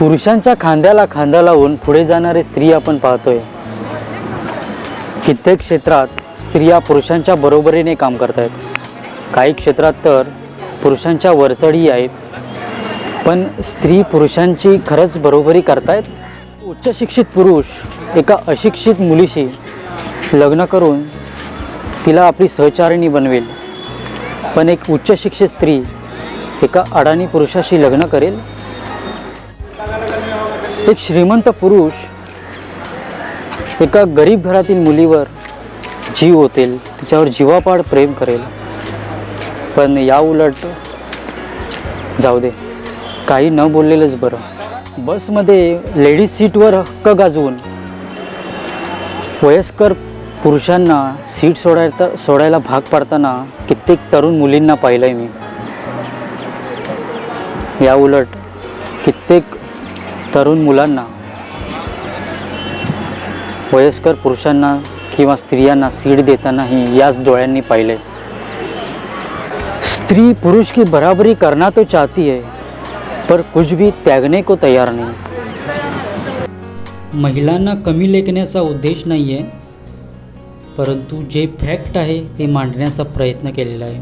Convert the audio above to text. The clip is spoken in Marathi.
पुरुषांच्या खांद्याला खांदा लावून पुढे जाणारी स्त्री आपण पाहतोय. कित्येक क्षेत्रात स्त्रिया पुरुषांच्या बरोबरीने काम करत आहेत काही क्षेत्रात तर पुरुषांच्या वरचढी आहेत. पण स्त्री पुरुषांची खरंच बरोबरी करतायत? उच्च शिक्षित पुरुष एका अशिक्षित मुलीशी लग्न करून तिला आपली सहचारिणी बनवेल. पण एक उच्च शिक्षित स्त्री एका अडाणी पुरुषाशी लग्न करेल? एक श्रीमंत पुरुष एका गरीब घरातील मुलीवर जीव ओतेल तिच्यावर जीवापाड प्रेम करेल. पण या उलट जाऊ दे काही न बोललेलंच बरं. बसमध्ये लेडीज सीटवर हक्क गाजवून वयस्कर पुरुषांना सीट सोडायला सोडायला भाग पाडताना कित्येक तरुण मुलींना पाहिलं आहे मी. या उलट कित्येक तरुण मुलांना वयस्कर पुरुषांना किंवा स्त्रियांना सीड देतानाही याच डोळ्यांनी पाहिले. स्त्री पुरुष की बराबरी करना तो चाहती है पर कुछ भी त्यागने को तयार नाही. महिलांना कमी लेखण्याचा उद्देश नाही आहे परंतु जे फॅक्ट आहे ते मांडण्याचा प्रयत्न केलेला आहे.